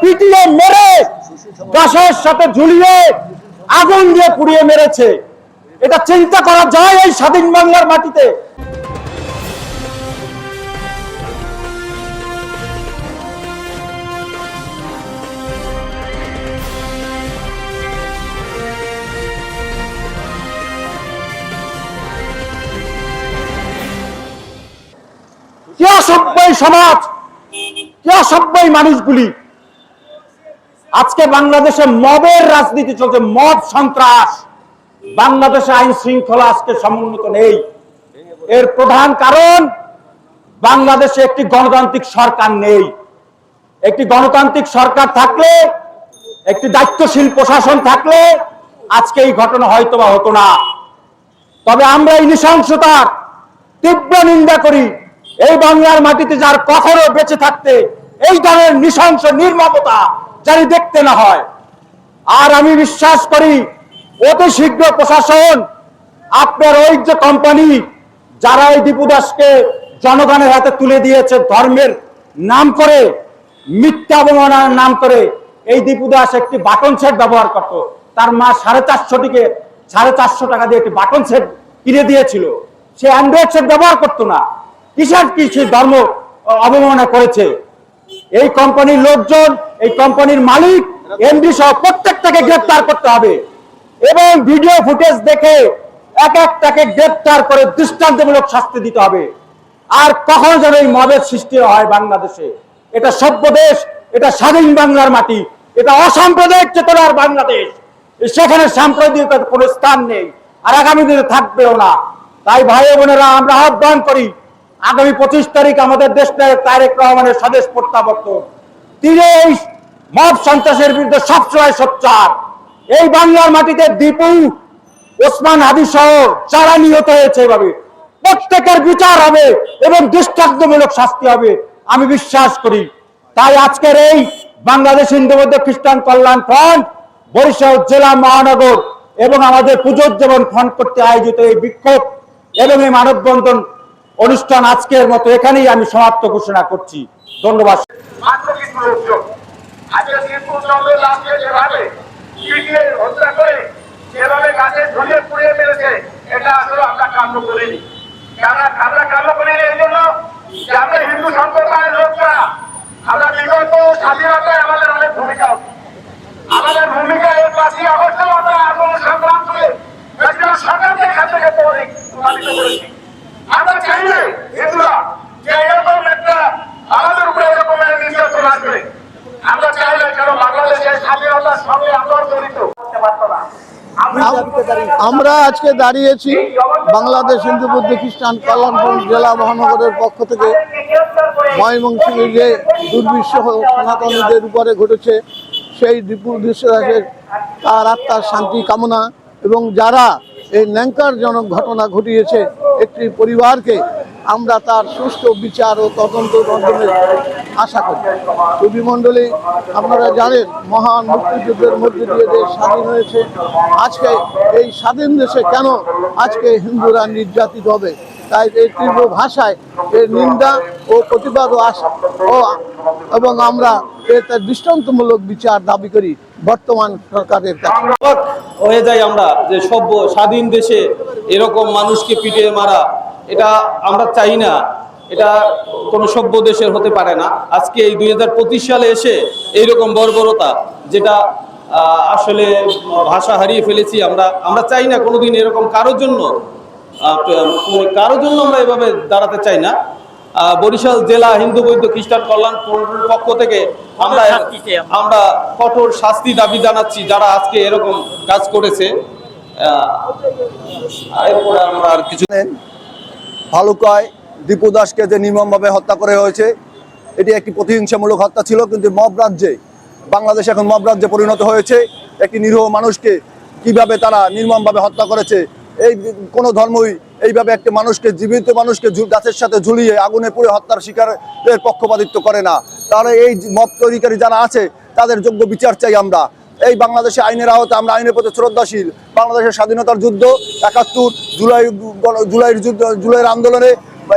পিটিয়ে মেরে গাছের সাথে ঝুলিয়ে আগুন দিয়ে পুড়িয়ে মেরেছে। এটা চিন্তা করা যায় এই স্বাধীন বাংলার মাটিতে। অসভ্যই সমাজ, কি অসভ্যই মানুষগুলি। আজকে বাংলাদেশে মবের রাজনীতি চলছে, মব সন্ত্রাস। বাংলাদেশে আইন শৃঙ্খলা আজকে সমুন্নত নেই। এর প্রধান কারণ, বাংলাদেশে একটি গণতান্ত্রিক সরকার নেই। একটি গণতান্ত্রিক সরকার থাকলে, একটি দায়িত্বশীল প্রশাসন থাকলে, আজকে এই ঘটনা হয়তো বা হতো না। তবে আমরা এই নৃশংসতার তীব্র নিন্দা করি এই বাংলার মাটিতে যার কখনো বেঁচে থাকতে, এই ধরনের নৃশংস নির্মমতা জানি দেখতে না হয়। আর আমি বিশ্বাস করি, অতি শীঘ্র প্রশাসন, আপনার ওই যে কোম্পানি যারা এই দীপু দাসকে জনগণের হাতে তুলে দিয়েছে ধর্মের নাম করে, মিথ্যা অবমাননার নাম করে, এই দীপু দাস একটি বাটন সেট ব্যবহার করত। তার মা সাড়ে চারশো থেকে সাড়ে চারশো টাকা দিয়ে একটি বাটন সেট কিনে দিয়েছিল। সে অ্যান্ড্রয়েড সেট ব্যবহার করতো না। কিসের কি সে ধর্ম অবমাননা করেছে। এই কোম্পানির লোকজন, এই কোম্পানির মালিক, এমডি সহ প্রত্যেকটাকে গ্রেফতার করতে হবে। এবং ভিডিও ফুটেজ দেখে এক একটাকে গ্রেফতার করে দৃষ্টান্তমূলক শাস্তি দিতে হবে। আর কখনো যেন এই মবের সৃষ্টি হয় বাংলাদেশে? এটা সভ্য দেশ, এটা স্বাধীন বাংলার মাটি, এটা অসাম্প্রদায়িক চেতনার বাংলাদেশ। সেখানে সাম্প্রদায়িকতার কোনো স্থান নেই, আর আগামী দিনে থাকবেও না। তাই ভাই বোনেরা, আমরা আহ্বান করি আগামী পঁচিশ তারিখ আমাদের দেশ নায়ক তারেক রহমানের স্বদেশ প্রত্যাবর্তন। তিনি এই মব সন্ত্রাসের বিরুদ্ধে সবসময় সোচ্চার। এই বাংলার মাটিতে দীপু, ওসমান হাদি সহ যারা নিহত হয়েছে এভাবে, প্রত্যেকের বিচার হবে এবং দৃষ্টান্তমূলক শাস্তি হবে, আমি বিশ্বাস করি। তাই আজকের এই বাংলাদেশ হিন্দু মধ্য খ্রিস্টান কল্যাণ ফ্রন্ট, বরিশাল জেলা মহানগর এবং আমাদের পুজোর পুজোজ্জীবন ফ্রন্ট করতে আয়োজিত এই বিক্ষোভ এবং এই মানববন্ধন অনুষ্ঠান আজকের মতো এখানেই আমি সমাপ্ত ঘোষণা করছি। ধন্যবাদ। হত্যা করে পুড়িয়ে এটা আসলে আমরা করিনি। আমরা এই জন্য হিন্দু সম্প্রদায়ের লোকরা, আমরা স্বাধীনতায় আমাদের অনেক ভূমিকা আমাদের প্রমাণিত করেছি আমরা চাই না হিন্দুরা যে এরকম একটা আমাদের উপরে এরকম একটা নির্যাতন আসবে আমরা চাই না কেন বাংলাদেশের স্বাধীনতার সঙ্গে আমরা আজকে দাঁড়িয়েছি বাংলাদেশ হিন্দু বৌদ্ধ খ্রিস্টান কল্যাণপুর জেলা মহানগরের পক্ষ থেকে ময়মনসিংহের যে দুর্বিষহ সনাতনীদের উপরে ঘটেছে সেই দীপুর বিশ্বাসের তার আত্মার শান্তি কামনা এবং যারা এই ন্যাঙ্কারজনক ঘটনা ঘটিয়েছে একটি পরিবারকে আমরা তার সুষ্ঠু বিচার ও তদন্ত মাধ্যমে আশা করি। কবি মণ্ডলী, আপনারা জানেন, মহান মুক্তিযুদ্ধের মধ্যে দিয়ে দেশ স্বাধীন হয়েছে। আজকে এই স্বাধীন দেশে কেন আজকে হিন্দুরা নির্যাতিত হবে? তাই এই তীব্র ভাষায় এর নিন্দা ও প্রতিবাদ ও ও এবং আমরা এর তার দৃষ্টান্তমূলক বিচার দাবি করি বর্তমান সরকারের কাছে। হয়ে যাই আমরা যে সভ্য স্বাধীন দেশে এরকম মানুষকে পিটিয়ে মারা এটা আমরা চাই না। এটা কোনো সভ্য দেশের হতে পারে না। আজকে এই দুই সালে এসে এইরকম বর্বরতা যেটা আসলে ভাষা হারিয়ে ফেলেছি আমরা আমরা চাই না কোনোদিন এরকম কারোর জন্য মানে কারোর জন্য আমরা এভাবে দাঁড়াতে চাই না। বরিশাল জেলা হিন্দু বৈদ্য খ্রিস্টান কল্যাণ ফ্রন্টের পক্ষ থেকে আমরা আমরা। কঠোর শাস্তি দাবি জানাচ্ছি যারা আজকে এরকম কাজ করেছে। এরপরে আমরা আর কিছু ভালুকায় দীপু দাসকে যে নির্মমভাবে হত্যা করা হয়েছে, এটি একটি প্রতিহিংসামূলক হত্যা ছিল, কিন্তু মব রাজ্যে, বাংলাদেশ এখন মব রাজ্যে পরিণত হয়েছে। একটি নিরীহ মানুষকে কীভাবে তারা নির্মমভাবে হত্যা করেছে, এই কোনো ধর্মই এইভাবে একটি মানুষকে, জীবিত মানুষকে গাছের সাথে ঝুলিয়ে আগুনে পুড়ে হত্যার শিকারের পক্ষপাতিত্ব করে না। তাহলে এই মব তৈরিকারী যারা আছে, তাদের যোগ্য বিচার চাই আমরা। এই বাংলাদেশে আইনের আহত আমরা আইনের প্রতি শ্রদ্ধাশীল। বাংলাদেশের স্বাধীনতার যুদ্ধ একাত্তর, জুলাই জুলাইয়ের যুদ্ধ, জুলাইয়ের আন্দোলনে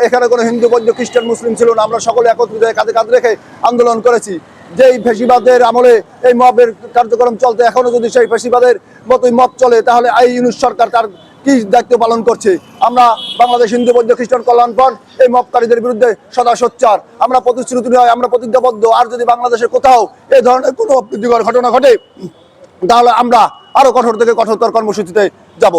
এখানে কোনো হিন্দু, বৌদ্ধ, খ্রিস্টান, মুসলিম ছিল না। আমরা সকলে একত্রিত কাঁধে কাঁধ রেখে আন্দোলন করেছি। যেই ফেসিবাদের আমলে এই মবের কার্যক্রম চলতে এখনও যদি সেই ফেসিবাদের মতোই মব চলে, তাহলে আই ইউনুস সরকার তার কি দায়িত্ব পালন করছে? আমরা বাংলাদেশ হিন্দু বৌদ্ধ খ্রিস্টান কল্যাণ পর এই মপকারীদের বিরুদ্ধে সদা সোচ্চার। আমরা প্রতিশ্রুতি নয় আমরা প্রতিজ্ঞাবদ্ধ। আর যদি বাংলাদেশের কোথাও এ ধরনের কোনো অপ্রীতিকর ঘটনা ঘটে, তাহলে আমরা আরও কঠোর থেকে কঠোরতর কর্মসূচিতে যাব।